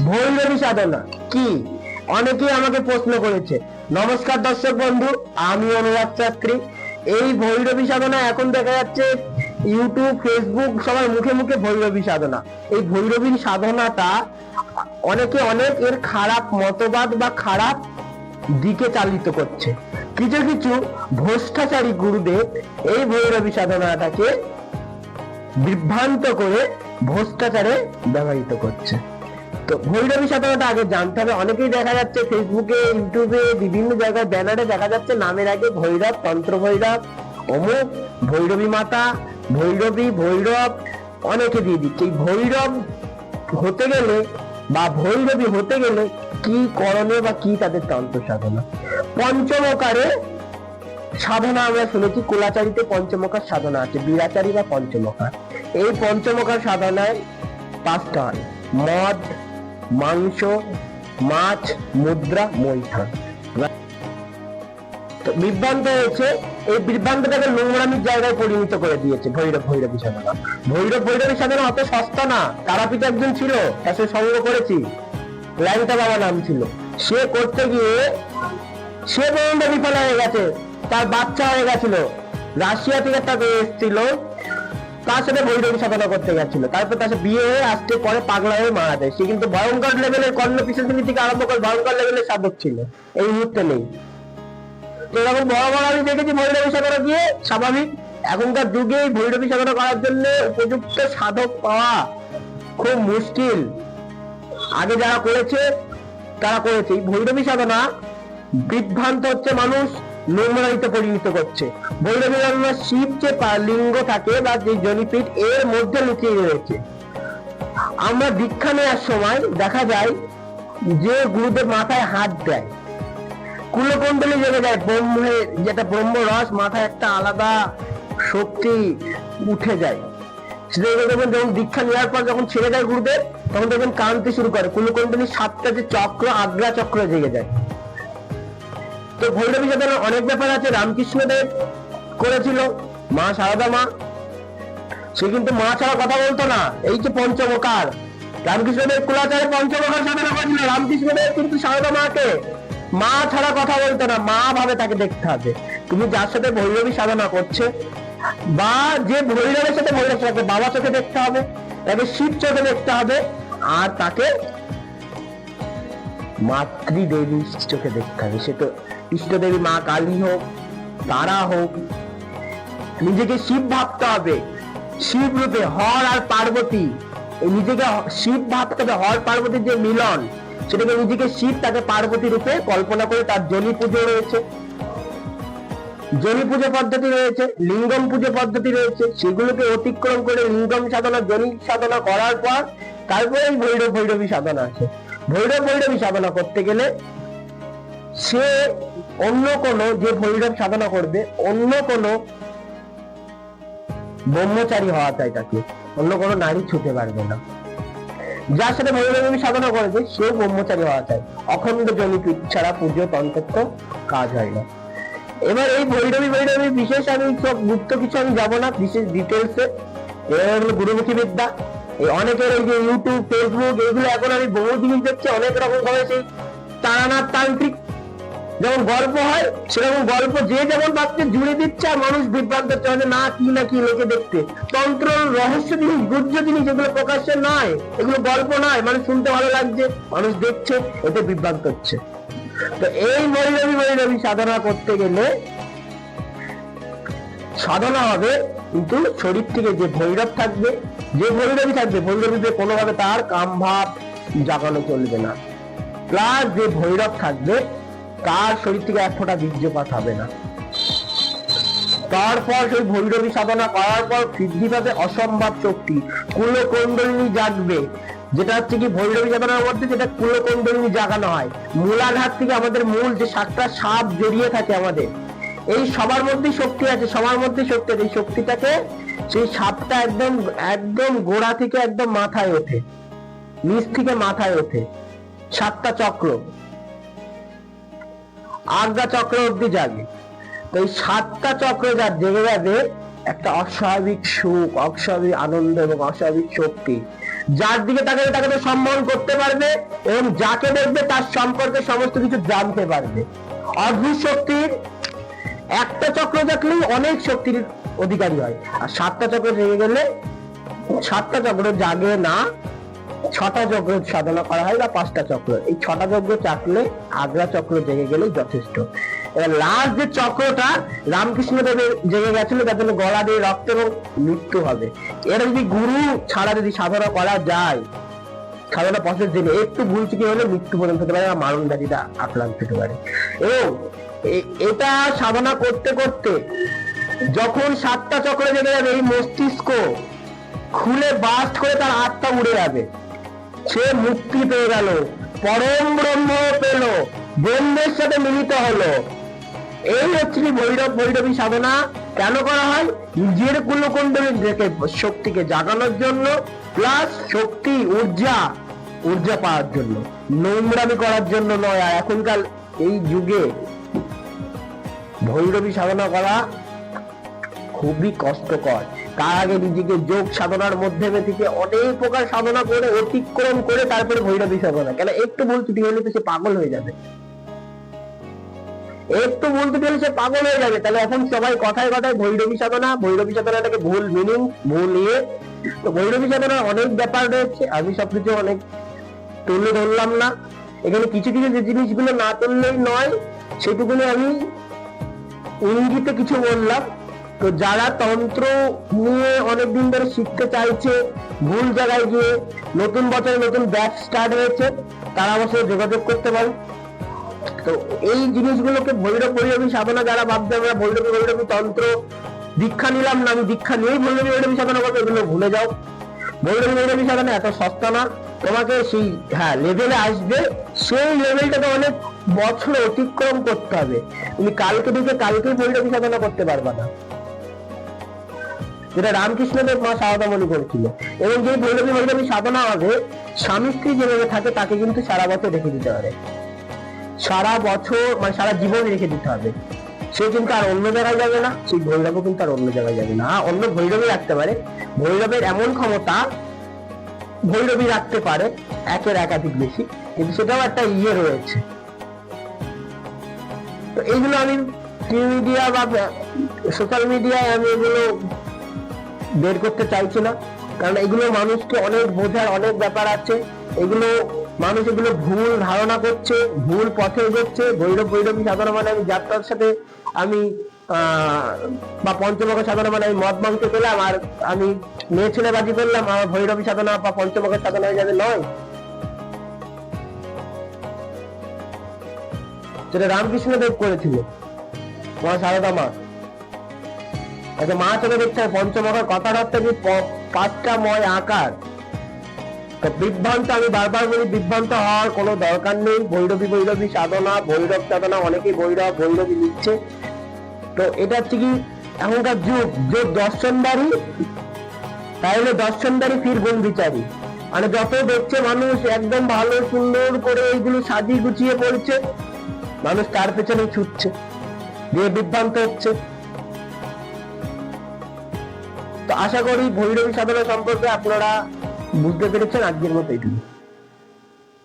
ভৈরবী সাধনা কি? অনেকেই আমাকে প্রশ্ন করেছে। নমস্কার দর্শক বন্ধু, আমি অনুরাগ শাস্ত্রী এই ভৈরবী সাধনা এখন দেখা যাচ্ছে ইউটিউব ফেসবুক সবার মুখে মুখে ভৈরবী সাধনা এই ভৈরবীর সাধনাটা অনেকে অনেক এর খারাপ মতবাদ বা খারাপ দিকে চালিত করছে। কিছু কিছু ভ্রষ্টাচারী গুরুদেব এই ভৈরবী সাধনাটাকে বিভ্রান্ত করে ভ্রষ্টাচারে ব্যবহৃত করছে। তো ভৈরবী সাধনাটা আগে জানতে হবে। অনেকেই দেখা যাচ্ছে ফেসবুকে ইউটিউবে বিভিন্ন জায়গায় ব্যানারে দেখা যাচ্ছে নামের আগে ভৈরব, তন্ত্র ভৈরব, অমুক, ভৈরবী মাতা, ভৈরবী ভৈরব, অনেকে দিয়ে দিচ্ছে। এই ভৈরব হতে গেলে বা ভৈরবী হতে গেলে কি করণীয় বা কি তাদের তন্ত্র সাধনা? পঞ্চমকারে সাধনা আমরা শুনেছি, কোলাচারিতে পঞ্চমকার সাধনা আছে, বীরাচারী বা পঞ্চমকার এই পঞ্চমকার সাধনায় পাঁচটা হয়। মদ মাংস, মাছ, মুদ্রা মৈথন বিভ্রান্ত হয়েছে, এই বিভ্রান্তটাকে নোংরামির জায়গায় পরিণত করে দিয়েছে ভৈরব, ভৈরবী সাধনা ভৈরব, ভৈরবী সাধনা অত সস্তা না। তারাপীঠ একজন ছিল, তার সঙ্গ করেছি। লাইনটা বাবা নাম ছিল। সে করতে গিয়ে, সে বিফল হয়ে গেছে। তার বাচ্চা হয়ে গেছিল। রাশিয়া থেকে তাকে এসেছিল। তার সাথে ভৈরবী সাধনা করতে গেছিল তারপর তার সাথে বিয়ে হয়ে আসতে পরে পাগলা হয়ে মারা যায়। সে কিন্তু ভয়ঙ্কর লেভেলের কর্ণ পিছন থেকে আরম্ভ করে ভয়ঙ্কর লেভেলের সাধক ছিল। এই মুহূর্তে নেই। এরকম বড় বড় আমি দেখেছি ভৈরবী সাধনা দিয়ে স্বাভাবিক। এখনকার যুগে ভৈরবী সাধনা করার জন্য উপযুক্ত সাধক পাওয়া খুব মুশকিল। আগে যারা করেছে, তারা করেছে। ভৈরবী সাধনা বিভ্রান্ত হচ্ছে মানুষ। নোংরাইতে পরিণত করছে। ভৈরবী শিব যে লিঙ্গ থাকে বা যে জনিপীঠ, এর মধ্যে লুকিয়ে রয়েছে। আমরা দীক্ষা নেওয়ার সময় দেখা যায় যে গুরুদেব মাথায় হাত দেয়। কুলকুণ্ডলী জেগে যায়, ব্রহ্মের যেটা ব্রহ্ম রস মাথায় একটা আলাদা শক্তি উঠে যায়। সেটা দেখবেন যখন দীক্ষা নেওয়ার পর যখন ছেড়ে যায় গুরুদেব, তখন দেখবেন কানতে শুরু করে। কুলকুণ্ডলী সাতটা যে চক্র, আগ্রা চক্র জেগে যায়। তো ভৈরবী সাধনার অনেক ব্যাপার আছে। রামকৃষ্ণদেব করেছিল, মা সারদা মা। সে কিন্তু মা ছাড়া কথা বলতো না। এই যে পঞ্চমকার। রামকৃষ্ণদেব কুলাচারে পঞ্চমকার সাধনা করেছিল। রামকৃষ্ণদেব কিন্তু সারদা মাকে মা ছাড়া কথা বলতো না, মা ভাবে তাকে দেখতে হবে। তুমি যার সাথে ভৈরবী সাধনা করছে, বা যে ভৈরবের সাথে ভৈরব সাথে বাবা চোখে দেখতে হবে তাকে শিব চোখে দেখতে হবে, আর তাকে মাতৃদেবী চোখে দেখতে হবে। সে তো ইষ্টদেবী মা কালী হোক, তারা হোক, নিজেকে শিব ভাবতে হবে। শিব রূপে হর আর পার্বতী নিজেকে শিব ভাবতে হবে, হর পার্বতীর যে মিলন, সেটাকে নিজেকে শিব তাকে পার্বতী রূপে কল্পনা করে তার জনি পুজো রয়েছে। জনি পুজো পদ্ধতি রয়েছে, লিঙ্গম পুজো পদ্ধতি রয়েছে, সেগুলোকে অতিক্রম করে লিঙ্গম সাধনা, জনি সাধনা করার পর তারপরে ভৈরব, ভৈরবী সাধনা আছে। ভৈরব, ভৈরবী সাধনা করতে গেলে সে অন্য কোন, যে ভৈরব সাধনা করবে, অন্য কোন ব্রহ্মচারী হওয়া চাই তাকে। অন্য কোনো নারী ছুতে পারবে না। যার সাথে ভৈরবী সাধনা করেছে সে ব্রহ্মচারী হওয়া চাই। অখণ্ড জমিপীঠ ছাড়া পুজো তন্ত্র কাজ হয় না। এবার এই ভৈরবী ভৈরবী বিশেষ আমি সব গুপ্ত কিছু আমি যাব না, বিশেষ ডিটেলসে এবার হলো গুরুমুখী বিদ্যা এই অনেকের এই যে ইউটিউব ফেসবুক এগুলো এখন আমি বহু জিনিস দেখছি, অনেক রকম ভাবে সেই তারানাথ তান্ত্রিক যেমন গল্প হয়, সেরকম গল্প যে যেমন পাচ্ছে জুড়ে দিচ্ছে আর মানুষ বিভ্রান্ত হচ্ছে মানে না কি না কি লোকে দেখতে তন্ত্র রহস্য জিনিস গুজ্জ জিনিস এগুলো প্রকাশ্যে নয়, এগুলো গল্প নয়, মানুষ শুনতে ভালো লাগছে, মানুষ দেখছে, এতে বিভ্রান্ত হচ্ছে। তো এই মৈরবী মৈরবী সাধনা করতে গেলে সাধনা হবে, কিন্তু শরীর থেকে যে ভৈরব থাকবে, যে ভৈরবী থাকবে ভৈরবীতে কোনোভাবে তার কাম ভাব জাগানো চলবে না। প্লাস যে ভৈরব থাকবে তার শরীর থেকে এক ফোঁটা বীর্যপাত হবে না? তারপর সেই ভৈরবী সাধনা করার পর বৃদ্ধি পাবে অসম্ভব শক্তি। কুলকুণ্ডলিনী জাগবে। যেটা হচ্ছে কি, ভৈরবী সাধনার মধ্যে যেটা কুলকুণ্ডলিনী জাগানো হয়। মূলাধার থেকে আমাদের মূল যে সাতটা সাপ জড়িয়ে থাকে আমাদের, এই সবার মধ্যেই শক্তি আছে, সবার মধ্যে শক্তি আছে। এই শক্তিটাকে সেই সাপটা একদম একদম গোড়া থেকে একদম মাথায় ওঠে। নিচ থেকে মাথায় ওঠে। সাতটা চক্র। আজ্ঞা চক্র অব্দি জাগে। তো এই সাতটা চক্র যার জেগে যাবে একটা অস্বাভাবিক সুখ, অস্বাভাবিক আনন্দ এবং অস্বাভাবিক শক্তি। যার দিকে তাকাবে, তাকে তো সম্মান করতে পারবে এবং যাকে দেখবে, তার সম্পর্কে সমস্ত কিছু জানতে পারবে। অদ্ভুত শক্তির একটা চক্র থাকলেই অনেক শক্তির অধিকারী হয়। আর সাতটা চক্র জেগে গেলে, সাতটা চক্র জাগে না। ছটা চক্র সাধনা করা হয় বা পাঁচটা চক্র। এই ছটা চক্র চাকলে আগ্রা চক্র জেগে গেলেই যথেষ্ট। এবার লাস্ট যে চক্রটা রামকৃষ্ণ দেবের জেগে গেছিল যার জন্য গলা দিয়ে রক্ত এবং মৃত্যু হবে। এটা যদি গুরু ছাড়া যদি সাধনা করা যায়, সাধনা প্রসেস জেনে একটু ভুল ত্রুটি হলে মৃত্যু পর্যন্ত হতে পারে মারণ ব্যাধিটা আক্রান্ত হতে পারে। এবং এটা সাধনা করতে করতে যখন সাতটা চক্র জেগে যাবে, এই মস্তিষ্ক খুলে বাস্ট করে তার আত্মা উড়ে যাবে। সে মুক্তি পেয়ে গেল, পরম ব্রহ্ম পেল ব্রহ্মের সাথে মিলিত হলো। এই হচ্ছে ভৈরব, ভৈরবী সাধনা। কেন করা হয়? নিজের কুলকুণ্ডলী থেকে শক্তিকে জাগানোর জন্য প্লাস শক্তি, ঊর্জা ঊর্জা পাওয়ার জন্য। নোংরামি করার জন্য নয় এখনকার এই যুগে ভৈরবী সাধনা করা খুবই কষ্টকর। তার আগে নিজেকে যোগ সাধনার মধ্যে থেকে অনেক প্রকার সাধনা করে অতিক্রম করে তারপরে ভৈরবী সাধনা কেন? একটু ভুল ত্রুটি হলে তো সে পাগল হয়ে যাবে। একটু ভুল ত্রুটি হলে সে পাগল হয়ে যাবে। তাহলে এখন সবাই কথায় কথায় ভৈরবী সাধনা ভৈরবী সাধনাটাকে ভুল মিনিং ভুল ইয়ে। তো ভৈরবী সাধনার অনেক ব্যাপার রয়েছে। আমি সবকিছু অনেক তুলে ধরলাম না। এখানে কিছু কিছু যে জিনিসগুলো না তুললেই নয়, সেটুকুনি আমি ইঙ্গিতে কিছু বললাম। তো যারা তন্ত্র নিয়ে অনেকদিন ধরে শিখতে চাইছে, ভুল জায়গায় গিয়ে নতুন বছরে নতুন ব্যাচ স্টার্ট হয়েছে, তারা আমার সাথে যোগাযোগ করতে পারে। তো এই জিনিসগুলোকে ভৈরব ভৈরবী সাধনা যারা ভাবছে, আমরা ভৈরবী ভৈরবী তন্ত্র দীক্ষা নিলাম না, আমি দীক্ষা নিয়েই ভৈরবী ভৈরবী সাধনা করব, এগুলো ভুলে যাও। ভৈরবী ভৈরবী সাধনা এত সস্তা না, তোমাকে সেই হ্যাঁ লেভেলে আসবে, সেই লেভেলটাকে অনেক বছর অতিক্রম করতে হবে। তুমি কালকে থেকে কালকেই ভৈরবী সাধনা করতে পারবে না। যেটা রামকৃষ্ণদেব মা সারদামণি করেছিল এবং যে ভৈরবী ভৈরবী সাধনা হবে, স্বামী স্ত্রী যেভাবে থাকে, তাকে কিন্তু সারা বছর রেখে দিতে হবে। সারা বছর মানে সারা জীবন রেখে দিতে হবে। সে কিন্তু আর অন্য জায়গায় যাবে না, সেই ভৈরবও কিন্তু আর অন্য জায়গায় যাবে না। অন্য ভৈরবী রাখতে পারে। ভৈরবের এমন ক্ষমতা ভৈরবী রাখতে পারে, একের একাধিক বেশি। কিন্তু সেটাও একটা ইয়ে রয়েছে। তো এইগুলো আমি টিভি মিডিয়া বা, সোশ্যাল মিডিয়ায় আমি এগুলো বের করতে চাইছি না। কারণ এগুলো মানুষকে অনেক বোঝার অনেক ব্যাপার আছে। এগুলো মানুষ এগুলো ভুল ধারণা করছে, ভুল পথে এগোচ্ছে। ভৈরব, ভৈরবী সাধনা মানে আমি যাত্রার সাথে আমি বা পঞ্চমক সাধনা মানে আমি মদ মাংস পেলাম আর আমি মেয়ে ছেলে বাজি করলাম আমার ভৈরবী সাধনা বা পঞ্চমকের সাধনা হয়ে যাবে নয়। যেটা রামকৃষ্ণ দেব করেছিল মা সারদা মা। আচ্ছা মা চোখে দেখছে পঞ্চমকার কথার প- পাঁচটা ময় আকার বিভ্রান্ত, আমি বারবার বলি, বিভ্রান্ত হওয়ার কোনো দরকার নেই। ভৈরবী ভৈরবী সাধনা, ভৈরব সাধনা, অনেকেই ভৈরব, ভৈরবী লিখছে। তো এটা হচ্ছে কি, এখনকার যুগ, যে দর্শনদারি তাহলে দর্শনদারি ফির গুণ বিচারি। মানে যত দেখছে মানুষ, একদম ভালো, সুন্দর করে এইগুলো সাজিয়ে গুছিয়ে পড়ছে মানুষ তার পেছনে ছুটছে, দিয়ে বিভ্রান্ত হচ্ছে। আশা করি ভৈরবী সাধনা সম্পর্কে আপনারা বুঝতে পেরেছেন আজকের মতো এইটুকু